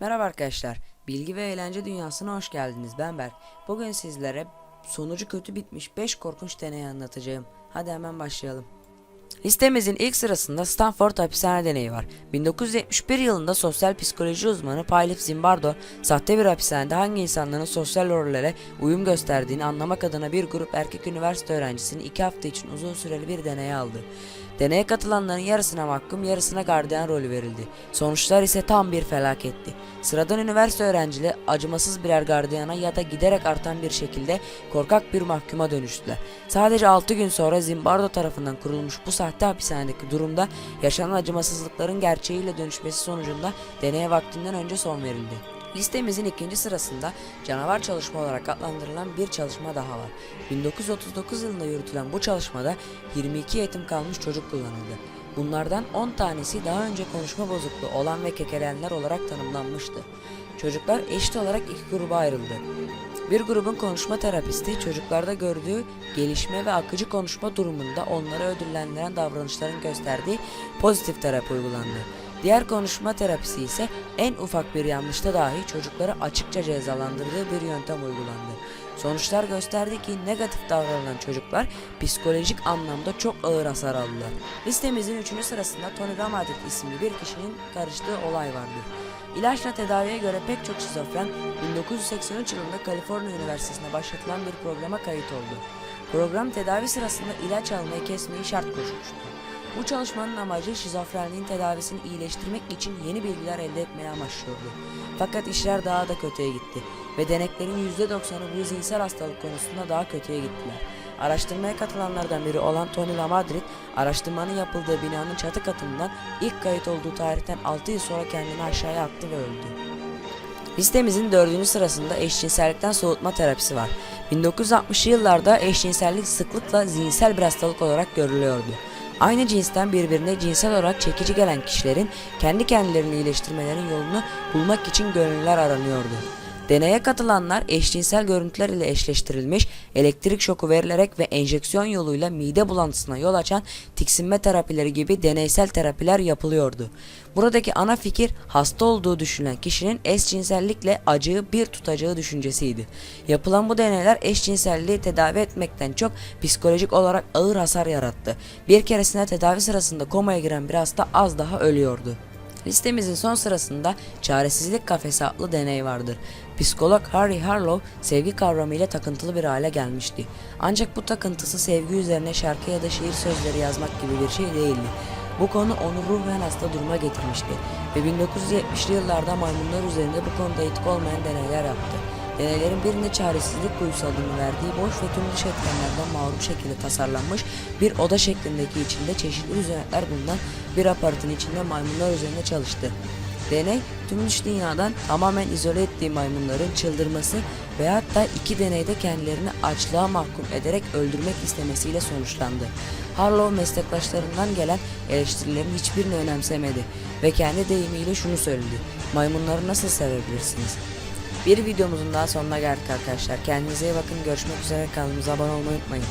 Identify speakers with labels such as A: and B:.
A: Merhaba arkadaşlar. Bilgi ve eğlence dünyasına hoş geldiniz. Ben Berk. Bugün sizlere sonucu kötü bitmiş 5 korkunç deneyi anlatacağım. Hadi hemen başlayalım. Listemizin ilk sırasında Stanford hapishane deneyi var. 1971 yılında sosyal psikoloji uzmanı Paulif Zimbardo, sahte bir hapishanede hangi insanların sosyal rollere uyum gösterdiğini anlamak adına bir grup erkek üniversite öğrencisini 2 hafta için uzun süreli bir deneye aldı. Deneye katılanların yarısına mahkum, yarısına gardiyan rolü verildi. Sonuçlar ise tam bir felaketti. Sıradan üniversite öğrencileri acımasız birer gardiyana ya da giderek artan bir şekilde korkak bir mahkuma dönüştüler. Sadece 6 gün sonra Zimbardo tarafından kurulmuş bu sahte hapishanedeki durumda yaşanan acımasızlıkların gerçeğiyle dönüşmesi sonucunda deneye vaktinden önce son verildi. Listemizin ikinci sırasında canavar çalışma olarak adlandırılan bir çalışma daha var. 1939 yılında yürütülen bu çalışmada 22 yetim kalmış çocuk kullanıldı. Bunlardan 10 tanesi daha önce konuşma bozukluğu olan ve kekeleyenler olarak tanımlanmıştı. Çocuklar eşit olarak iki gruba ayrıldı. Bir grubun konuşma terapisti çocuklarda gördüğü gelişme ve akıcı konuşma durumunda onları ödüllendiren davranışların gösterdiği pozitif terapi uygulandı. Diğer konuşma terapisi ise en ufak bir yanlışta dahi çocukları açıkça cezalandırdığı bir yöntem uygulandı. Sonuçlar gösterdi ki negatif davranan çocuklar psikolojik anlamda çok ağır hasar aldılar. Listemizin 3. sırasında Tony Ramadit isimli bir kişinin karıştığı olay vardır. İlaçla tedaviye göre pek çok şizofren 1983 yılında Kaliforniya Üniversitesi'nde başlatılan bir programa kayıt oldu. Program tedavi sırasında ilaç almayı kesmeyi şart koşmuştu. Bu çalışmanın amacı şizofrenliğin tedavisini iyileştirmek için yeni bilgiler elde etmeyi amaçlıyordu. Fakat işler daha da kötüye gitti ve deneklerin %90'ı bu zihinsel hastalık konusunda daha kötüye gittiler. Araştırmaya katılanlardan biri olan Tony Lamadrid, araştırmanın yapıldığı binanın çatı katından ilk kayıt olduğu tarihten 6 yıl sonra kendini aşağıya attı ve öldü. Listemizin dördüncü sırasında eşcinsellikten soğutma terapisi var. 1960'lı yıllarda eşcinsellik sıklıkla zihinsel bir hastalık olarak görülüyordu. Aynı cinsten birbirine cinsel olarak çekici gelen kişilerin kendi kendilerini iyileştirmelerinin yolunu bulmak için gönüllüler aranıyordu. Deneye katılanlar eşcinsel görüntüler ile eşleştirilmiş, elektrik şoku verilerek ve enjeksiyon yoluyla mide bulantısına yol açan tiksinme terapileri gibi deneysel terapiler yapılıyordu. Buradaki ana fikir hasta olduğu düşünülen kişinin eşcinsellikle acığı bir tutacağı düşüncesiydi. Yapılan bu deneyler eşcinselliği tedavi etmekten çok psikolojik olarak ağır hasar yarattı. Bir keresinde tedavi sırasında komaya giren bir hasta az daha ölüyordu. Listemizin son sırasında çaresizlik kafesi adlı deney vardır. Psikolog Harry Harlow sevgi kavramı ile takıntılı bir hale gelmişti. Ancak bu takıntısı sevgi üzerine şarkı ya da şiir sözleri yazmak gibi bir şey değildi. Bu konu onu ruhen hasta duruma getirmişti ve 1970'li yıllarda maymunlar üzerinde bu konuda etik olmayan deneyler yaptı. Deneylerin birinde çaresizlik adını verdiği boş ve tüm dış etkenlerden mağrum şekilde tasarlanmış bir oda şeklindeki içinde çeşitli düzenekler bulunan bir aparatın içinde maymunlar üzerinde çalıştı. Deney tüm dış dünyadan tamamen izole ettiği maymunların çıldırması ve hatta iki deneyde kendilerini açlığa mahkum ederek öldürmek istemesiyle sonuçlandı. Harlow meslektaşlarından gelen eleştirilerin hiçbirini önemsemedi ve kendi deyimiyle şunu söyledi. Maymunları nasıl sevebilirsiniz? Bir videomuzun daha sonuna geldik arkadaşlar. Kendinize iyi bakın. Görüşmek üzere. Kanalımıza abone olmayı unutmayın.